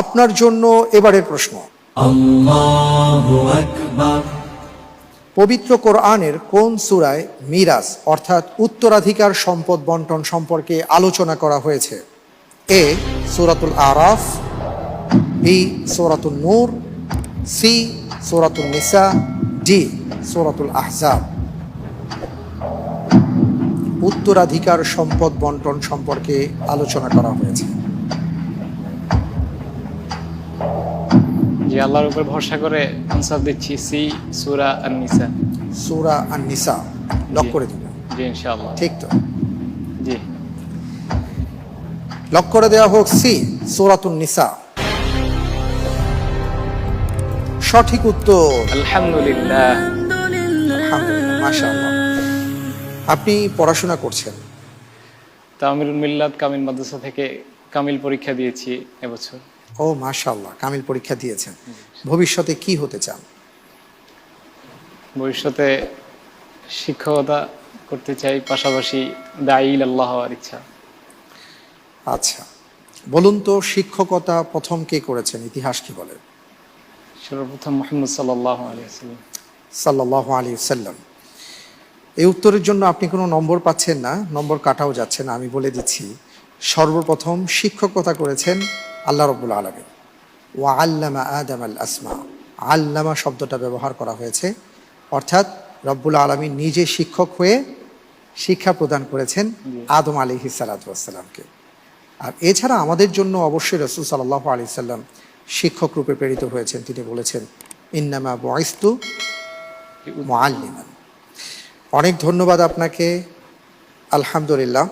আপনার জন্য এবারের প্রশ্ন। পবিত্র কোরআনের কোন সুরায় মিরাজ অর্থাৎ উত্তরাধিকার সম্পদ বন্টন সম্পর্কে আলোচনা করা হয়েছে? এ সুরাতুল আরাফ বি সোরাতুল নূর সি সোরাতুল নিসা ডি সোরাতুল আহজাব। উত্তরাধিকার সম্পদ বন্টন সম্পর্কে আলোচনা করা হয়েছে। যে আল্লাহর উপর ভরসা করে আনসার দিচ্ছি সি সুরা আর নিসা সূরা আন নিসা লক করে দিবেন। জি ইনশাআল্লাহ। ঠিক তো? জি। লক করে দেওয়া হোক সি সূরাতুন নিসা সঠিক উত্তর। আলহামদুলিল্লাহ, মাশাআল্লাহ। আপনি পড়াশোনা করছেন? তামিরুল মিল্লাত কামিল মাদ্রাসা থেকে কামিল পরীক্ষা দিয়েছি এবছর। ও মাশাআল্লাহ কামিল পরীক্ষা দিয়েছেন। ভবিষ্যতে কি হতে চান? ভবিষ্যতে শিক্ষকতা করতে চাই পাশাপাশি দাইল আল্লাহ হওয়ার ইচ্ছা। আচ্ছা বলুন তো শিক্ষকতা প্রথম কে করেছেন ইতিহাস কি বলে? সর্বপ্রথম মোহাম্মদ সাল্লাহ আলিয়াল্লাম সাল্লাহ আলী সাল্লাম এই উত্তরের জন্য আপনি কোনো নম্বর পাচ্ছেন না নম্বর কাটাও যাচ্ছে না আমি বলে দিচ্ছি। সর্বপ্রথম শিক্ষকতা করেছেন আল্লাহ রবুল আলমী ওয়া আল্লামা আদম আল আসমা। আল্লামা শব্দটা ব্যবহার করা হয়েছে। অর্থাৎ রব্বুল আলমী নিজে শিক্ষক হয়ে শিক্ষা প্রদান করেছেন আদম আলী সালাতামকে আর এছাড়া আমাদের জন্য অবশ্যই রসুল সাল্লাহ আলি সাল্লাম শিক্ষক রূপে প্রেরিত হয়েছেন। তিনি বলেছেন, ইন্নামা বয়স্তু মোয়াল্লিমান অনেক ধন্যবাদ আপনাকে। আলহামদুলিল্লাহ।